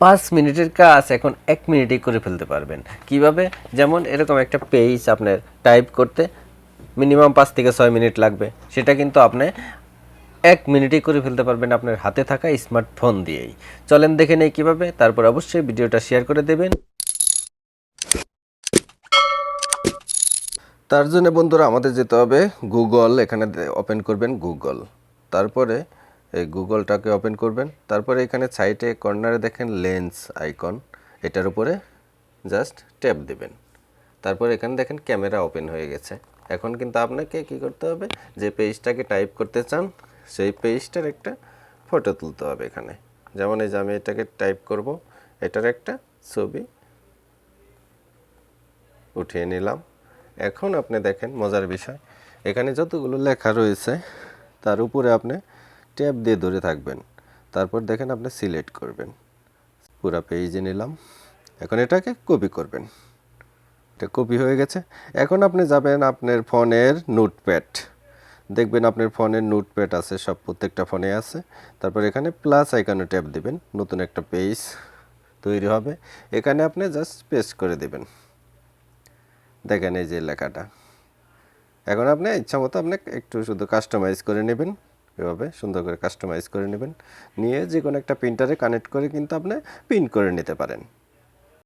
পাঁচ মিনিটের কাজ এখন এক মিনিটেই করে ফেলতে পারবেন। কীভাবে? যেমন এরকম একটা পেজ আপনার টাইপ করতে মিনিমাম পাঁচ থেকে ছয় মিনিট লাগবে। সেটা কিন্তু আপনি এক মিনিটেই করে ফেলতে পারবেন আপনার হাতে থাকা স্মার্টফোন দিয়েই। চলেন দেখে নেই কীভাবে, তারপর অবশ্যই ভিডিওটা শেয়ার করে দেবেন। তার জন্য বন্ধুরা আমাদের যেতে হবে গুগল এখানে ওপেন করবেন গুগল তারপরে এই গুগলটাকে ওপেন করবেন। তারপরে এখানে সাইটে কর্নারে দেখেন লেন্স আইকন এটার উপরে জাস্ট ট্যাপ দেবেন। তারপর এখানে দেখেন ক্যামেরা ওপেন হয়ে গেছে। এখন কিন্তু আপনাকে কি করতে হবে? যে পেজটাকে টাইপ করতে চান, সেই পেজটার একটা ফটো তুলতে হবে এখানে। যেমন এই যে আমি এটাকে টাইপ করব, এটার একটা ছবি উঠিয়ে নিলাম। এখন আপনি দেখেন মজার বিষয়, এখানে যতগুলো লেখা রয়েছে, তার উপরে আপনি ট্যাব দিয়ে ধরে থাকবেন। তারপর দেখেন আপনি সিলেক্ট করবেন। পুরো পেজে নিলাম। এখন এটাকে কপি করবেন। এটা কপি হয়ে গেছে। এখন আপনি যাবেন আপনার ফোনের নোটপ্যাড। দেখবেন আপনার ফোনের নোটপ্যাড আছে, সব প্রত্যেকটা ফোনে আছে। তারপর এখানে প্লাস আইকনে ট্যাপ দিবেন। নতুন একটা পেজ তৈরি হবে। এখানে আপনি জাস্ট পেস্ট করে দিবেন। দেখেন এই যে লেখাটা। এখন আপনি ইচ্ছা মতো আপনি একটু শুধু কাস্টমাইজ করে নেবেন। এভাবে সুন্দর করে কাস্টমাইজ করে নেবেন। নিয়ে যে কোনো একটা প্রিন্টারে কানেক্ট করে কিন্তু আপনি প্রিন্ট করে নিতে পারেন।